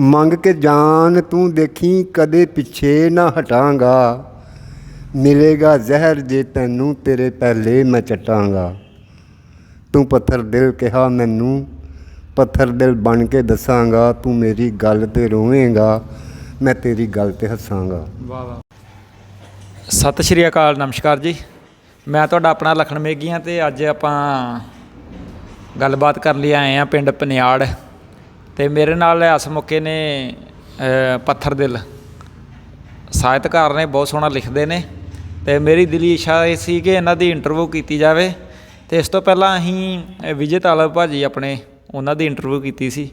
ਮੰਗ ਕੇ ਜਾਨ ਤੂੰ ਦੇਖੀ, ਕਦੇ ਪਿੱਛੇ ਨਾ ਹਟਾਂਗਾ। ਮਿਲੇਗਾ ਜ਼ਹਿਰ ਜੇ ਤੈਨੂੰ ਤੇਰੇ ਪਹਿਲੇ ਮੈਂ ਚਟਾਂਗਾ। ਤੂੰ ਪੱਥਰ ਦਿਲ ਕਿਹਾ ਮੈਨੂੰ, ਪੱਥਰ ਦਿਲ ਬਣ ਕੇ ਦੱਸਾਂਗਾ, ਤੂੰ ਮੇਰੀ ਗੱਲ ਤੇ ਰੋਵੇਂਗਾ, ਮੈਂ ਤੇਰੀ ਗੱਲ ਤੇ ਹੱਸਾਂਗਾ। ਵਾਹ ਵਾਹ। ਸਤਿ ਸ਼੍ਰੀ ਅਕਾਲ, ਨਮਸਕਾਰ ਜੀ। ਮੈਂ ਤੁਹਾਡਾ ਆਪਣਾ ਲਖਣ ਮੇਗੀ ਹਾਂ ਤੇ ਅੱਜ ਆਪਾਂ ਗੱਲਬਾਤ ਕਰਨ ਲਈ ਆਏ ਆ ਪਿੰਡ ਪਨਿਆੜ। ਤੇ ਮੇਰੇ ਨਾਲ ਇਸ ਮੌਕੇ ਨੇ ਪੱਥਰ ਦਿਲ। ਸਾਹਿਤਕਾਰ ਨੇ ਬਹੁਤ ਸੋਹਣਾ ਲਿਖਦੇ ਨੇ ਤੇ ਮੇਰੀ ਦਿਲੀ ਇੱਛਾ ਇਹ ਸੀ ਕਿ ਇਹਨਾਂ ਦੀ ਇੰਟਰਵਿਊ ਕੀਤੀ ਜਾਵੇ ਤੇ ਇਸ ਤੋਂ ਪਹਿਲਾਂ ਅਸੀਂ ਵਿਜੇ ਤਾਲਬ ਭਾਜੀ ਆਪਣੇ ਉਹਨਾਂ ਦੀ ਇੰਟਰਵਿਊ ਕੀਤੀ ਸੀ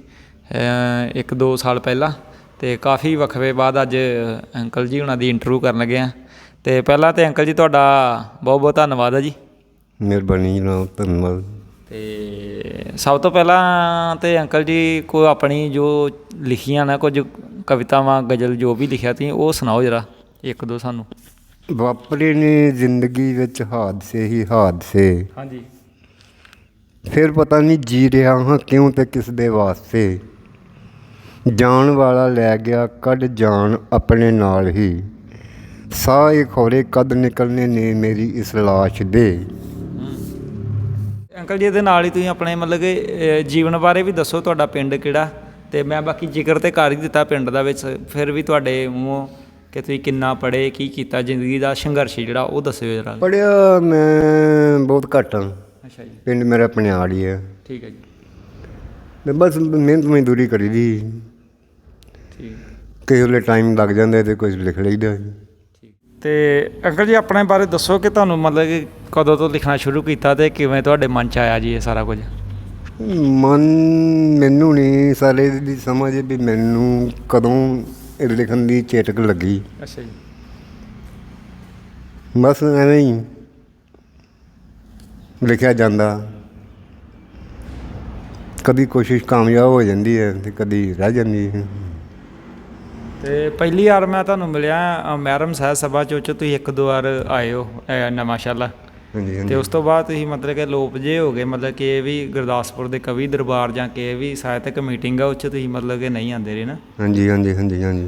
ਇੱਕ ਦੋ ਸਾਲ ਪਹਿਲਾਂ ਤੇ ਕਾਫੀ ਵਕਫੇ ਬਾਅਦ ਅੱਜ ਅੰਕਲ ਜੀ ਉਹਨਾਂ ਦੀ ਇੰਟਰਵਿਊ ਕਰਨ ਲੱਗੇ ਆ। ਤੇ ਪਹਿਲਾਂ ਤੇ ਅੰਕਲ ਜੀ ਤੁਹਾਡਾ ਬਹੁਤ ਬਹੁਤ ਧੰਨਵਾਦ ਹੈ ਜੀ। ਮਿਹਰਬਾਨੀ ਜਨਾਬ ਧੰਨਵਾਦ। ਤੇ ਸਭ ਤੋਂ ਪਹਿਲਾਂ ਤੇ ਅੰਕਲ ਜੀ ਕੋਈ ਆਪਣੀ ਜੋ ਲਿਖੀਆਂ ਨਾ ਕੁਝ ਕਵਿਤਾਵਾਂ ਗਜ਼ਲ ਜੋ ਵੀ ਲਿਖਿਆ ਤੀ ਉਹ ਸੁਣਾਓ ਜਰਾ ਇੱਕ ਦੋ ਸਾਨੂੰ। ਵਾਪਰੇ ਨੇ ਜ਼ਿੰਦਗੀ ਵਿੱਚ ਹਾਦਸੇ ਹੀ ਹਾਦਸੇ। ਹਾਂਜੀ। ਫਿਰ ਪਤਾ ਨਹੀਂ ਜੀ ਰਿਹਾ ਹਾਂ ਕਿਉਂ ਤੇ ਕਿਸ ਦੇ ਵਾਸਤੇ। ਜਾਣ ਵਾਲਾ ਲੈ ਗਿਆ ਕੱਢ ਜਾਣ ਆਪਣੇ ਨਾਲ ਹੀ। ਸਾਹ ਇਹ ਖੋਰੇ ਕਦ ਨਿਕਲਨੇ ਨੇ ਮੇਰੀ ਇਸ ਲਾਸ਼ ਦੇ। ਅੰਕਲ ਜੀ ਇਹਦੇ ਨਾਲ ਹੀ ਤੁਸੀਂ ਆਪਣੇ ਮਤਲਬ ਕਿ ਅਹ, ਜੀਵਨ ਬਾਰੇ ਵੀ ਦੱਸੋ ਤੁਹਾਡਾ ਪਿੰਡ ਕਿਹੜਾ? ਤੇ ਮੈਂ ਬਾਕੀ ਜ਼ਿਕਰ ਤੇ ਕਰ ਹੀ ਦਿੱਤਾ ਪਿੰਡ ਦਾ ਵਿੱਚ ਫਿਰ ਵੀ ਤੁਹਾਡੇ ਮੂੰਹੋਂ ਕਿ ਤੁਸੀਂ ਕਿੰਨਾ ਪੜ੍ਹੇ ਕੀ ਕੀਤਾ ਜ਼ਿੰਦਗੀ ਦਾ ਸੰਘਰਸ਼ ਜਿਹੜਾ ਉਹ ਦੱਸਿਓ ਜਰਾ। ਪੜਿਆ ਮੈਂ ਬਹੁਤ ਘੱਟ ਹਾਂ। ਅੱਛਾ ਜੀ। ਪਿੰਡ ਮੇਰਾ ਪਨਿਆੜ ਹੀ ਹੈ। ਠੀਕ ਹੈ ਜੀ। ਤੇ ਬਸ ਮਿਹਨਤ ਮਜ਼ਦੂਰੀ ਕਰੀ ਦੀ। ਠੀਕ। ਕਿਸੇ ਵੇਲੇ ਟਾਈਮ ਲੱਗ ਜਾਂਦਾ ਤੇ ਕੁਝ ਲਿਖ ਲਈਦਾ। ਤੇ ਅੰਕਲ ਜੀ ਆਪਣੇ ਬਾਰੇ ਦੱਸੋ ਕਿ ਤੁਹਾਨੂੰ ਮਤਲਬ ਕਿ ਕਦੋਂ ਤੋਂ ਲਿਖਣਾ ਸ਼ੁਰੂ ਕੀਤਾ ਤੇ ਕਿਵੇਂ ਤੁਹਾਡੇ ਮਨ 'ਚ ਆਇਆ ਜੀ ਇਹ ਸਾਰਾ ਕੁਝ? ਮਨ ਮੈਨੂੰ ਨਹੀਂ ਸਾਰੇ ਦੀ ਸਮਝ ਵੀ ਮੈਨੂੰ ਕਦੋਂ ਇਹ ਲਿਖਣ ਦੀ ਚੇਟਕ ਲੱਗੀ। ਅੱਛਾ ਜੀ। ਬਸ ਐਵੇਂ ਹੀ ਲਿਖਿਆ ਜਾਂਦਾ। ਕਦੀ ਕੋਸ਼ਿਸ਼ ਕਾਮਯਾਬ ਹੋ ਜਾਂਦੀ ਹੈ ਤੇ ਕਦੀ ਰਹਿ ਜਾਂਦੀ ਹੈ। ਤੇ ਪਹਿਲੀ ਵਾਰ ਮੈਂ ਤੁਹਾਨੂੰ ਮਿਲਿਆ ਮਹਿਰਮ ਸਾਹਿਬ ਸਭਾ ਚੋਂ ਤੁਸੀਂ ਇੱਕ ਦੋ ਵਾਰ ਆਏ ਹੋ ਨਵਾਂਸ਼ਾਲਾ। ਹਾਂਜੀ ਤੇ ਹਾਂਜੀ ਉਸ ਤੋਂ ਬਾਅਦ ਤੁਸੀਂ ਮਤਲਬ ਕਿ ਲੋਪ ਜੇ ਹੋ ਗਏ ਮਤਲਬ ਕਿ ਇਹ ਵੀ ਗੁਰਦਾਸਪੁਰ ਦੇ ਕਵੀ ਦਰਬਾਰ ਜਾਂ ਕਿ ਇਹ ਵੀ ਸਾਹਿਤਕ ਮੀਟਿੰਗ ਆ ਉਹ 'ਚ ਤੁਸੀਂ ਮਤਲਬ ਕਿ ਨਹੀਂ ਆਉਂਦੇ ਰਹੇ ਨਾ? ਹਾਂਜੀ ਹਾਂਜੀ ਹਾਂਜੀ ਹਾਂਜੀ।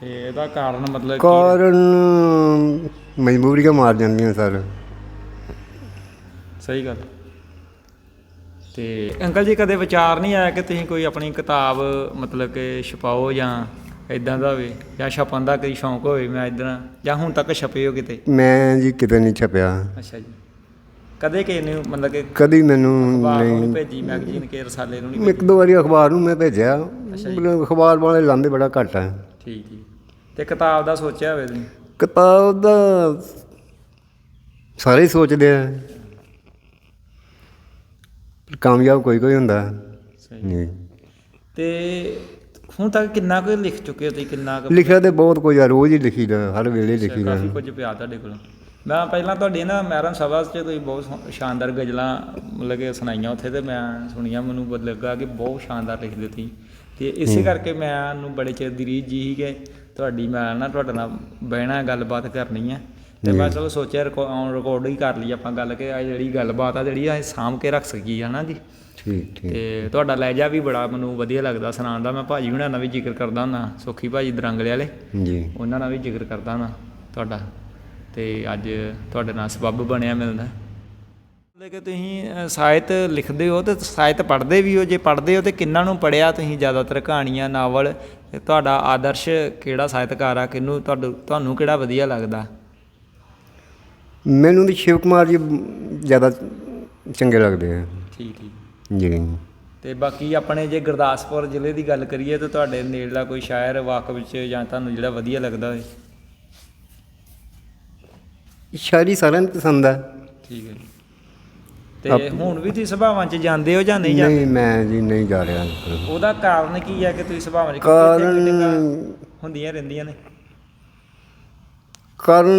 ਤੇ ਇਹਦਾ ਕਾਰਨ ਮਤਲਬ ਕੀ ਕਾਰਨ ਮਜਬੂਰੀਆਂ ਮਾਰ ਜਾਂਦੀਆਂ ਸਰ? ਸਹੀ ਗੱਲ। ਤੇ ਅੰਕਲ ਜੀ ਕਦੇ ਵਿਚਾਰ ਨਹੀਂ ਆਇਆ ਕਿ ਤੁਸੀਂ ਕੋਈ ਆਪਣੀ ਕਿਤਾਬ ਮਤਲਬ ਕਿ ਛਪਾਓ ਜਾਂ ਇਦਾਂ ਦਾ ਹੋਵੇ ਜਾਂ ਛਪਣ ਦਾ ਕੋਈ ਸ਼ੌਂਕ ਹੋਵੇ ਮੈਂ ਇਦਾਂ ਜਾਂ ਹੁਣ ਤੱਕ ਛਪੇ ਹੋ ਕਿਤੇ? ਮੈਂ ਜੀ ਕਿਤੇ ਨਹੀਂ ਛਪਿਆ। ਅੱਛਾ ਜੀ। ਕਦੇ ਕਿਸੇ ਨੇ ਮਤਲਬ ਕਿ ਕਦੀ ਮੈਨੂੰ ਅਖਬਾਰ ਨੂੰ ਨਹੀਂ। ਭੇਜੀ ਮੈਗਜ਼ੀਨ ਕੇ ਰਸਾਲੇ ਨੂੰ ਨਹੀਂ ਇੱਕ ਦੋ ਵਾਰੀ ਅਖਬਾਰ ਨੂੰ ਮੈਂ ਭੇਜਿਆ। ਜੀ। ਮਤਲਬ ਅਖਬਾਰ ਵਾਲੇ ਲਾਉਂਦੇ ਬੜਾ ਘੱਟ ਹੈ ਠੀਕ ਠੀਕ ਤੇ ਕਿਤਾਬ ਦਾ ਸੋਚਿਆ ਹੋਵੇ ਤੁਸੀਂ? ਕਿਤਾਬ ਦਾ ਸਾਰੇ ਸੋਚਦੇ ਆ। ਪਰ ਕਾਮਯਾਬ ਕੋਈ ਕੋਈ ਹੁੰਦਾ। ਸਹੀ। ਤੇ ਹੁਣ ਤੱਕ ਕਿੰਨਾ ਕੁ ਲਿਖ ਚੁੱਕੇ ਹੋ ਤੁਸੀਂ? ਕਿੰਨਾ ਕੁ ਲਿਖਿਆ ਤੇ ਬਹੁਤ ਕੁਝ ਆ ਰੋਜ਼ ਹੀ ਲਿਖੀਦਾ ਹਰ ਵੇਲੇ ਲਿਖੀਦਾ। ਕਾਫੀ ਕੁਝ ਪਿਆ ਤੁਹਾਡੇ ਕੋਲ। ਮੈਂ ਪਹਿਲਾਂ ਤੁਹਾਡੀ ਨਾ ਮਹਿਰਮ ਸਭਾ 'ਚ ਤੁਸੀਂ ਬਹੁਤ ਸ਼ਾਨਦਾਰ ਗਜ਼ਲਾਂ ਮਤਲਬ ਕਿ ਸੁਣਾਈਆਂ ਉੱਥੇ ਤੇ ਮੈਂ ਸੁਣੀਆਂ ਮੈਨੂੰ ਬਹੁਤ ਲੱਗਾ ਕਿ ਬਹੁਤ ਸ਼ਾਨਦਾਰ ਲਿਖਦੇ ਤੁਸੀਂ ਤੇ ਇਸੇ ਕਰਕੇ ਮੈਂ ਨੂੰ ਬੜੇ ਚਿਰ ਦੀ ਰੀਝ ਜੀ ਸੀ ਕਿ ਤੁਹਾਡੀ ਮੈਂ ਨਾ ਤੁਹਾਡੇ ਨਾਲ ਬਹਿਣਾ ਗੱਲਬਾਤ ਕਰਨੀ ਹੈ ਤੇ ਮੈਂ ਚਲੋ ਸੋਚਿਆ ਰਿਕਾਰਡ ਹੀ ਕਰ ਲਈ ਆਪਾਂ ਗੱਲ ਕਿ ਆ ਜਿਹੜੀ ਗੱਲਬਾਤ ਆ ਜਿਹੜੀ ਆ ਸਾਂਭ ਕੇ ਰੱਖ ਸਕੀਏ ਹਨਾ ਜੀ? ਠੀਕ ਠੀਕ। ਤੇ ਤੁਹਾਡਾ ਲਹਿਜਾ ਵੀ ਬੜਾ ਮੈਨੂੰ ਵਧੀਆ ਲੱਗਦਾ। ਸੁਣਾਉਣ ਦਾ ਮੈਂ ਭਾਜੀ ਹੁਣਾਂ ਨਾਲ ਵੀ ਜ਼ਿਕਰ ਕਰਦਾ ਹੁੰਦਾ ਸੁਖੀ ਭਾਜੀ ਦਰੰਗਲੇ ਵਾਲੇ। ਜੀ। ਉਹਨਾਂ ਨਾਲ ਵੀ ਜ਼ਿਕਰ ਕਰਦਾ ਹਾਂ ਤੁਹਾਡਾ। ਤੇ ਅੱਜ ਤੁਹਾਡੇ ਨਾਲ ਸਬੱਬ ਬਣਿਆ ਮਿਲਦਾ। ਕਿ ਤੁਸੀਂ ਸਾਹਿਤ ਲਿਖਦੇ ਹੋ ਤੇ ਸਾਹਿਤ ਪੜ੍ਹਦੇ ਵੀ ਹੋ। ਜੇ ਪੜ੍ਹਦੇ ਹੋ ਤੇ ਕਿੰਨਾਂ ਨੂੰ ਪੜਿਆ ਤੁਸੀਂ ਜ਼ਿਆਦਾਤਰ? ਕਹਾਣੀਆਂ ਨਾਵਲ ਤੇ ਤੁਹਾਡਾ ਆਦਰਸ਼ ਕਿਹੜਾ ਸਾਹਿਤਕਾਰ ਆ? ਕਿਹਨੂੰ ਤੁਹਾਨੂੰ ਤੁਹਾਨੂੰ ਕਿਹੜਾ ਵਧੀਆ ਲੱਗਦਾ? ਮੈਨੂੰ ਵੀ ਸ਼ਿਵ ਕੁਮਾਰ ਜੀ ਜ਼ਿਆਦਾ ਚੰਗੇ ਲੱਗਦੇ ਆ। ਠੀਕ ਠੀਕ। ਜੀ। ਤੇ ਬਾਕੀ ਆਪਣੇ ਜੇ ਗੁਰਦਾਸਪੁਰ ਜ਼ਿਲ੍ਹੇ ਦੀ ਗੱਲ ਕਰੀਏ ਤਾਂ ਤੁਹਾਡੇ ਨੇੜਲਾ ਕੋਈ ਸ਼ਾਇਰ ਵਾਕਫ ਵਿੱਚ ਜਾਂ ਤੁਹਾਨੂੰ ਜਿਹੜਾ ਵਧੀਆ ਲੱਗਦਾ ਹੋਵੇ ਸ਼ਾਇਰੀ ਸਾਰਿਆਂ ਨੂੰ ਪਸੰਦ ਆ। ਠੀਕ ਹੈ ਜੀ। ਤੇ ਹੁਣ ਵੀ ਤੁਸੀਂ ਸਭਾਵਾਂ 'ਚ ਜਾਂਦੇ ਹੋ ਜਾਂ ਨਹੀਂ ਜਾਂਦੇ? ਨਹੀਂ ਮੈਂ ਜੀ ਨਹੀਂ ਜਾ ਰਿਹਾ। ਉਹਦਾ ਕਾਰਨ ਕੀ ਹੈ ਕਿ ਤੁਸੀਂ ਸਭਾਵਾਂ 'ਚ ਕਿਉਂਕਿ ਕਾਰਨ- ਹੁੰਦੀਆਂ ਰਹਿੰਦੀਆਂ ਨੇ? ਕਾਰਨ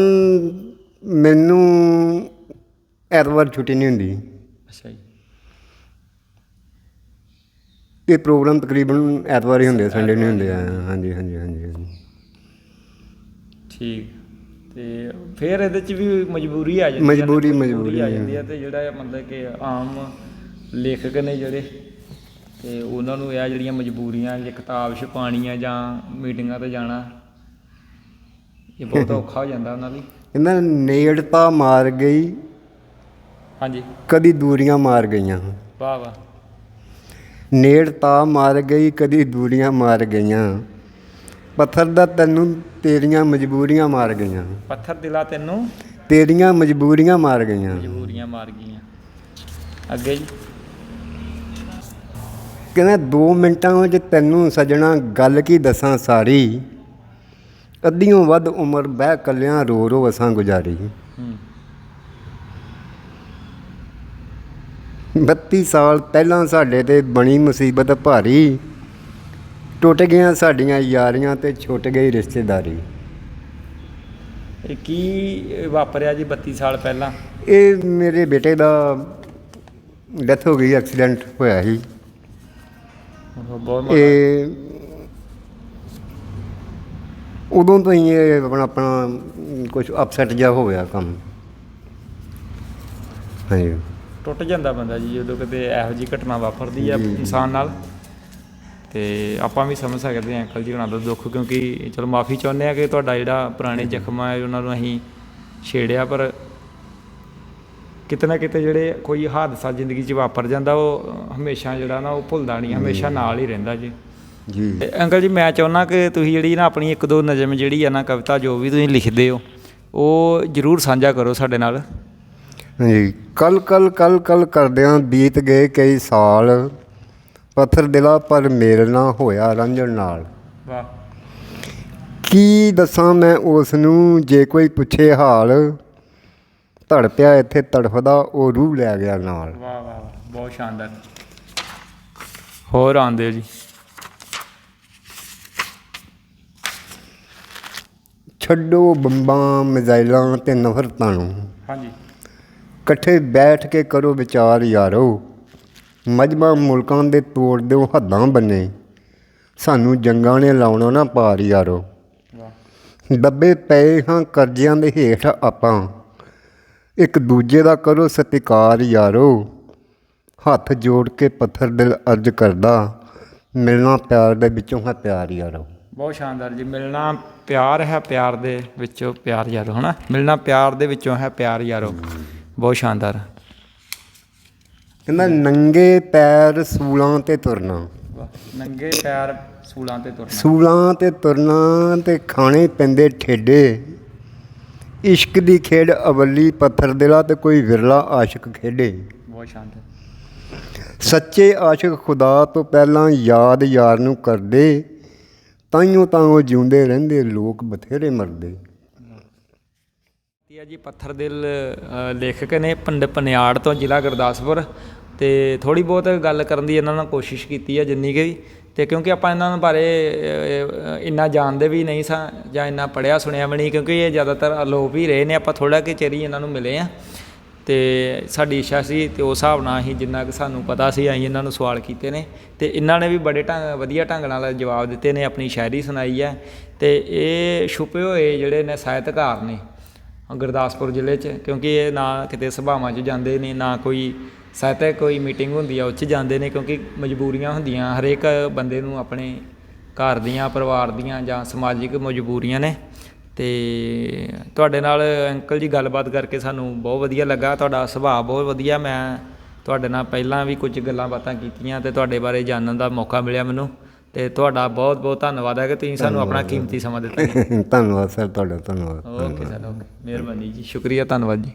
ਮੈਨੂੰ ਐਤਵਾਰ ਛੁੱਟੀ ਨਹੀਂ ਹੁੰਦੀ। ਅੱਛਾ ਜੀ। ਇਹ ਪ੍ਰੋਗਰਾਮ ਤਕਰੀਬਨ ਐਤਵਾਰ ਹੀ ਹੁੰਦੇ ਆ ਸੰਡੇ ਨਹੀਂ ਹੁੰਦੇ ਆ। ਹਾਂਜੀ ਹਾਂਜੀ ਹਾਂਜੀ ਹਾਂਜੀ। ਠੀਕ। ਤੇ ਫਿਰ ਇਹਦੇ 'ਚ ਵੀ ਮਜਬੂਰੀ ਆ ਜਾਂਦੀ ਹੈ ਮਜਬੂਰੀ- ਆ ਮਜਬੂਰੀ ਜਾਂਦੀ ਹੈ ਤੇ ਜਿਹੜਾ ਮਤਲਬ ਕਿ ਆਮ ਲੇਖਕ ਨੇ ਜਿਹੜੇ ਤੇ ਉਹਨਾਂ ਨੂੰ ਇਹ ਜਿਹੜੀਆਂ ਮਜਬੂਰੀਆਂ ਜੇ ਕਿਤਾਬ ਛਪਾਉਣੀਆਂ ਜਾਂ ਮੀਟਿੰਗਾਂ ਤੇ ਜਾਣਾ ਇਹ ਬਹੁਤ ਔਖਾ ਹੋ ਜਾਂਦਾ ਉਹਨਾਂ ਲਈ। ਕਹਿੰਦਾ ਨੇੜਤਾ ਮਾਰ ਗਈ। ਹਾਂਜੀ। ਕਦੀ ਦੂਰੀਆਂ ਮਾਰ ਗਈਆਂ। ਵਾਹ ਵਾਹ। ਨੇੜਤਾ ਮਾਰ ਗਈ ਕਦੀ ਦੂਰੀਆਂ ਮਾਰ ਗਈਆਂ। ਪੱਥਰ ਦਾ ਤੈਨੂੰ ਤੇਰੀਆਂ ਮਜਬੂਰੀਆਂ ਮਾਰ ਗਈਆਂ। ਪੱਥਰ ਦਿਲਾ ਤੈਨੂੰ। ਤੇਰੀਆਂ ਮਜਬੂਰੀਆਂ ਮਾਰ ਗਈਆਂ। ਮਜਬੂਰੀਆਂ ਮਾਰ ਗਈਆਂ। ਅੱਗੇ ਜੀ। ਕਹਿੰਦਾ 2 ਮਿੰਟਾਂ ਵਿੱਚ ਤੈਨੂੰ ਸਜਣਾ ਗੱਲ ਕੀ ਦੱਸਾਂ ਸਾਰੀ? ਅੱਧੀਓਂ ਵੱਧ ਉਮਰ ਬਹਿ ਕੱਲਿਆਂ ਰੋ ਰੋ ਅਸਾਂ ਗੁਜ਼ਾਰੀ 32 ਸਾਲ ਪਹਿਲਾਂ ਸਾਡੇ ਤੇ ਬਣੀ ਮੁਸੀਬਤ ਭਾਰੀ। ਟੁੱਟ ਗਈਆਂ ਸਾਡੀਆਂ ਯਾਰੀਆਂ ਤੇ ਛੁੱਟ ਗਈ ਰਿਸ਼ਤੇਦਾਰੀ। ਇਹ ਕੀ ਵਾਪਰਿਆ ਜੀ 32 ਸਾਲ ਪਹਿਲਾਂ? ਇਹ ਮੇਰੇ ਬੇਟੇ ਦਾ ਡੈਥ ਹੋ ਗਈ ਐਕਸੀਡੈਂਟ ਹੋਇਆ ਸੀ। ਬਹੁਤ। ਇਹ ਉਦੋਂ ਤੋਂ ਹੀ ਇਹ ਆਪਣਾ ਆਪਣਾ ਕੁਝ ਅਪਸੈਟ ਜਿਹਾ ਹੋ ਗਿਆ ਕੰਮ। ਹਾਂਜੀ। ਟੁੱਟ ਜਾਂਦਾ ਬੰਦਾ ਜੀ ਜਦੋਂ ਕਿਤੇ ਇਹੋ ਜਿਹੀ ਘਟਨਾ ਵਾਪਰਦੀ ਆ ਇਨਸਾਨ ਨਾਲ। ਤੇ ਆਪਾਂ ਵੀ ਸਮਝ ਸਕਦੇ ਹਾਂ ਅੰਕਲ ਜੀ ਉਹਨਾਂ ਦਾ ਦੁੱਖ ਕਿਉਂਕਿ ਚਲੋ ਮਾਫੀ ਚਾਹੁੰਦੇ ਆ ਕਿ ਤੁਹਾਡਾ ਜਿਹੜਾ ਪੁਰਾਣੇ ਜ਼ਖਮ ਆ ਉਹਨਾਂ ਨੂੰ ਅਸੀਂ ਛੇੜਿਆ ਪਰ ਕਿਤੇ ਨਾ ਕਿਤੇ ਜਿਹੜੇ ਕੋਈ ਹਾਦਸਾ ਜ਼ਿੰਦਗੀ 'ਚ ਵਾਪਰ ਜਾਂਦਾ ਉਹ ਹਮੇਸ਼ਾ ਜਿਹੜਾ ਨਾ ਉਹ ਭੁੱਲਦਾ ਨਹੀਂ ਹਮੇਸ਼ਾ ਨਾਲ ਹੀ ਰਹਿੰਦਾ ਜੀ। ਜੀ। ਅੰਕਲ ਜੀ ਮੈਂ ਚਾਹੁੰਦਾ ਕਿ ਤੁਸੀਂ ਜਿਹੜੀ ਨਾ ਆਪਣੀ ਇੱਕ ਦੋ ਨਜ਼ਮ ਜਿਹੜੀ ਆ ਨਾ ਕਵਿਤਾ ਜੋ ਵੀ ਤੁਸੀਂ ਲਿਖਦੇ ਹੋ ਉਹ ਜਰੂਰ ਸਾਂਝਾ ਕਰੋ ਸਾਡੇ ਨਾਲ। ਹਾਂਜੀ। ਕਲ ਕਲ ਕਲ ਕਲ ਕਰਦਿਆਂ ਬੀਤ ਗਏ ਕਈ ਸਾਲ। ਪੱਥਰ ਦਿਲਾ ਪਰ ਮੇਲ ਨਾ ਹੋਇਆ ਰੰਜਣ ਨਾਲ। ਵਾਹ। ਕੀ ਦੱਸਾਂ ਮੈਂ ਉਸ ਨੂੰ? ਜੇ ਕੋਈ ਪੁੱਛੇ ਹਾਲ ਧੜ ਪਿਆ ਇੱਥੇ ਤੜਫਦਾ ਉਹ ਰੂਹ ਲੈ ਗਿਆ ਨਾਲ। ਵਾਹ ਵਾਹ ਵਾਹ। ਬਹੁਤ ਸ਼ਾਨਦਾਰ। ਹੋਰ ਆਂਦੇ ਜੀ। ਛੱਡੋ ਬੰਬਾਂ ਮਿਜ਼ਾਈਲਾਂ ਤੇ ਨਫ਼ਰਤਾਂ ਨੂੰ। ਹਾਂਜੀ। ਇਕੱਠੇ ਬੈਠ ਕੇ ਕਰੋ ਵਿਚਾਰ ਯਾਰੋ। ਮਜਮਾ ਮੁਲਕਾਂ ਦੇ ਤੋੜ ਦਿਓ, ਹੱਦਾਂ ਬੰਨੇ। ਸਾਨੂੰ ਜੰਗਾਂ ਨੇ ਲਾਉਣਾ ਨਾ ਪਾਰ ਯਾਰੋ। ਵਾਹ ਦੱਬੇ ਪਏ ਹਾਂ ਕਰਜ਼ਿਆਂ ਦੇ ਹੇਠ ਆਪਾਂ। ਇੱਕ ਦੂਜੇ ਦਾ ਕਰੋ ਸਤਿਕਾਰ ਯਾਰੋ। ਹੱਥ ਜੋੜ ਕੇ ਪੱਥਰ ਦਿਲ ਅਰਜ ਕਰਦਾ, ਮਿਲਣਾ ਪਿਆਰ ਦੇ ਵਿੱਚੋਂ ਹੈ ਪਿਆਰ ਯਾਰੋ। ਬਹੁਤ ਸ਼ਾਨਦਾਰ ਜੀ, ਮਿਲਣਾ ਪਿਆਰ ਹੈ ਪਿਆਰ ਦੇ ਵਿੱਚੋਂ ਪਿਆਰ ਯਾਰੋ, ਹਨਾ? ਮਿਲਣਾ ਪਿਆਰ ਦੇ ਵਿੱਚੋਂ ਹੈ ਪਿਆਰ ਯਾਰੋ। ਬਹੁਤ ਸ਼ਾਨਦਾਰ। ਕਹਿੰਦਾ ਨੰਗੇ ਪੈਰ ਸੂਲਾਂ ਤੇ ਤੁਰਨਾ। ਨੰਗੇ ਪੈਰ ਸੂਲਾਂ ਤੇ ਤੁਰਨਾ। ਸੂਲਾਂ ਤੇ ਤੁਰਨਾ ਤੇ ਖਾਣੇ ਪੈਂਦੇ ਠੇਡੇ। ਇਸ਼ਕ ਦੀ ਖੇਡ ਅਵੱਲੀ ਪੱਥਰ ਦਿਲਾ ਤੇ ਕੋਈ ਵਿਰਲਾ ਆਸ਼ਿਕ ਖੇਡੇ। ਬਹੁਤ ਸ਼ਾਨਦਾਰ। ਸੱਚੇ ਆਸ਼ਿਕ ਖੁਦਾ ਤੋਂ ਪਹਿਲਾਂ ਯਾਦ ਯਾਰ ਨੂੰ ਕਰਦੇ ਤਾਈਓ ਤਾਂ ਉਹ ਜਿਉਂਦੇ ਰਹਿੰਦੇ ਲੋਕ ਬਥੇਰੇ ਮਰਦੇ। ਤੀਆ ਜੀ ਪੱਥਰ ਦਿਲ ਲੇਖਕ ਨੇ ਪਿੰਡ ਪਨਿਆੜ ਤੋਂ ਜ਼ਿਲ੍ਹਾ ਗੁਰਦਾਸਪੁਰ ਤੇ ਥੋੜੀ ਬਹੁਤ ਗੱਲ ਕਰਨ ਦੀ ਇਹਨਾਂ ਨਾਲ ਕੋਸ਼ਿਸ਼ ਕੀਤੀ ਹੈ ਜਿੰਨੀ ਗਈ ਤੇ ਕਿਉਂਕਿ ਆਪਾਂ ਇਹਨਾਂ ਬਾਰੇ ਇੰਨਾ ਜਾਣਦੇ ਵੀ ਨਹੀਂ ਸਾਂ, ਜਾਂ ਇੰਨਾ ਪੜਿਆ ਸੁਣਿਆ ਵੀ ਨਹੀਂ ਕਿਉਂਕਿ ਇਹ ਜ਼ਿਆਦਾਤਰ ਅਲੋਪ ਹੀ ਰਹੇ ਨੇ, ਆਪਾਂ ਥੋੜਾ ਕਿ ਚਿਰ ਇਹਨਾਂ ਨੂੰ ਮਿਲੇ ਆ। ਤੇ ਸਾਡੀ ਇੱਛਾ ਸੀ ਤੇ ਉਸ ਹਿਸਾਬ ਨਾਲ ਅਸੀਂ ਜਿੰਨਾ ਕਿ ਸਾਨੂੰ ਪਤਾ ਸੀ, ਅਸੀਂ ਇਹਨਾਂ ਨੂੰ ਸਵਾਲ ਕੀਤੇ ਨੇ ਤੇ ਇਹਨਾਂ ਨੇ ਵੀ ਬੜੇ ਢੰਗ, ਵਧੀਆ ਢੰਗ ਨਾਲ ਜਵਾਬ ਦਿੱਤੇ ਨੇ, ਆਪਣੀ ਸ਼ਾਇਰੀ ਸੁਣਾਈ ਹੈ ਤੇ ਇਹ ਛੁਪੇ ਹੋਏ ਜਿਹੜੇ ਨੇ ਸਾਹਿਤਕਾਰ ਨੇ ਗੁਰਦਾਸਪੁਰ ਜ਼ਿਲ੍ਹੇ 'ਚ, ਕਿਉਂਕਿ ਇਹ ਨਾ ਕਿਤੇ ਸਭਾਵਾਂ 'ਚ ਜਾਂਦੇ ਨੇ, ਨਾ ਕੋਈ ਸਾਹਿਤਕ ਕੋਈ ਮੀਟਿੰਗ ਹੁੰਦੀ ਆ, ਉਹ 'ਚ ਜਾਂਦੇ ਨੇ, ਕਿਉਂਕਿ ਮਜਬੂਰੀਆਂ ਹੁੰਦੀਆਂ, ਹਰੇਕ ਬੰਦੇ ਨੂੰ ਆਪਣੇ ਘਰ ਦੀਆਂ, ਪਰਿਵਾਰ ਦੀਆਂ ਜਾਂ ਸਮਾਜਿਕ ਮਜਬੂਰੀਆਂ ਨੇ। ਤੇ ਤੁਹਾਡੇ ਨਾਲ ਅੰਕਲ ਜੀ ਗੱਲਬਾਤ ਕਰਕੇ ਸਾਨੂੰ ਬਹੁਤ ਵਧੀਆ ਲੱਗਾ, ਤੁਹਾਡਾ ਸੁਭਾਅ ਬਹੁਤ ਵਧੀਆ, ਮੈਂ ਤੁਹਾਡੇ ਨਾਲ ਪਹਿਲਾਂ ਵੀ ਕੁਝ ਗੱਲਾਂ ਬਾਤਾਂ ਕੀਤੀਆਂ ਤੇ ਤੁਹਾਡੇ ਬਾਰੇ ਜਾਣਨ ਦਾ ਮੌਕਾ ਮਿਲਿਆ ਮੈਨੂੰ। ਤੇ ਤੁਹਾਡਾ ਬਹੁਤ ਬਹੁਤ ਧੰਨਵਾਦ ਹੈ ਕਿ ਤੁਸੀਂ ਸਾਨੂੰ ਆਪਣਾ ਕੀਮਤੀ ਸਮਾਂ ਦਿੱਤਾ। ਧੰਨਵਾਦ ਸਰ ਤੁਹਾਡਾ ਧੰਨਵਾਦ। Okay sir okay. ਮਿਹਰਬਾਨੀ ਜੀ ਸ਼ੁਕਰੀਆ ਧੰਨਵਾਦ ਜੀ।